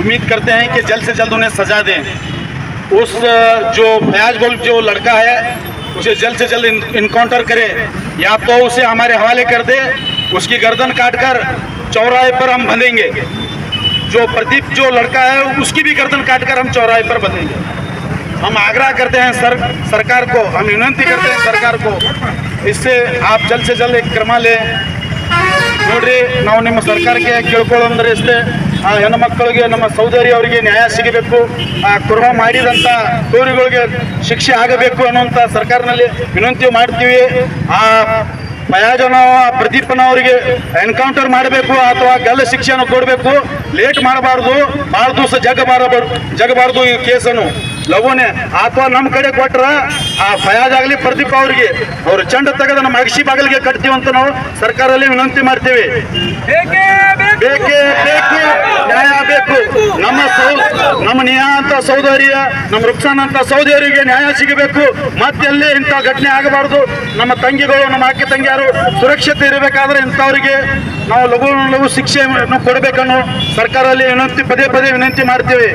उम्मीद करते हैं कि जल्द से जल्द उन्हें सजा दें उस जो फयाज गोल जो लड़का है उसे जल्द से जल्द इनकाउंटर करे या तो उसे हमारे हवाले कर दे उसकी गर्दन काटकर चौराहे पर हम बंधेंगे जो प्रदीप जो लड़का है उसकी भी गर्दन काटकर हम चौराहे पर बंधेंगे हम आग्रह करते हैं सर सरकार को हम विनंती करते हैं सरकार को इससे आप जल्द से जल्द एक क्रम लें ನೋಡ್ರಿ ನಾವು ನಿಮ್ಮ ಸರ್ಕಾರಕ್ಕೆ ಕೇಳ್ಕೊಳ್ಳೋಂದ್ರೆ ಇಷ್ಟೇ ಆ ಹೆಣ್ಣುಮಕ್ಕಳಿಗೆ ನಮ್ಮ ಸೌದರಿ ಅವರಿಗೆ ನ್ಯಾಯ ಸಿಗಬೇಕು. ಆ ಕುರ್ಮ ಮಾಡಿದಂಥ ಕೋರಿಗಳಿಗೆ ಶಿಕ್ಷೆ ಆಗಬೇಕು ಅನ್ನುವಂಥ ಸರ್ಕಾರನಲ್ಲಿ ವಿನಂತಿ ಮಾಡ್ತೀವಿ. ಆ ಪಯಾಜನ ಪ್ರದೀಪನ ಅವರಿಗೆ ಎನ್ಕೌಂಟರ್ ಮಾಡಬೇಕು ಅಥವಾ ಗಲ್ಲ ಶಿಕ್ಷೆಯನ್ನು ಕೊಡಬೇಕು. ಲೇಟ್ ಮಾಡಬಾರ್ದು. ಭಾಳ ದಿವಸ ಜಗಬಾರಬಾರ್ದು ಜಗಬಾರ್ದು ಈ ಕೇಸನ್ನು. ಲವೋನೆ ಅಥವಾ ನಮ್ಮ ಕಡೆ ಕೊಟ್ರ ಆ ಫಯಾಜ್ ಆಗಲಿ ಪ್ರದೀಪ್ ಅವರಿಗೆ. ಅವರು ಚಂಡ ತೆಗೆದ ನಮ್ಮ ಅಗಸಿ ಬಾಗಿಲಿಗೆ ಕಟ್ತೀವಿ ಅಂತ ನಾವು ಸರ್ಕಾರದಲ್ಲಿ ವಿನಂತಿ ಮಾಡ್ತೀವಿ. ಬೇಕು ನಮ್ಮ ನಮ್ಮ ನಿಯಾಂತ ಸಹೋದರಿಯ ನಮ್ಮ ರುಕ್ಸಾನ್ ಅಂತ ನ್ಯಾಯ ಸಿಗಬೇಕು. ಮತ್ತೆಲ್ಲೇ ಇಂಥ ಘಟನೆ ಆಗಬಾರ್ದು. ನಮ್ಮ ತಂಗಿಗಳು, ನಮ್ಮ ಅಕ್ಕ ತಂಗಿಯರು ಸುರಕ್ಷತೆ ಇರಬೇಕಾದ್ರೆ ಇಂಥವರಿಗೆ ನಾವು ಲಘು ಲಘು ಶಿಕ್ಷೆಯನ್ನು ಕೊಡಬೇಕನ್ನು ಸರ್ಕಾರದಲ್ಲಿ ವಿನಂತಿ ಪದೇ ಪದೇ ವಿನಂತಿ ಮಾಡ್ತೀವಿ.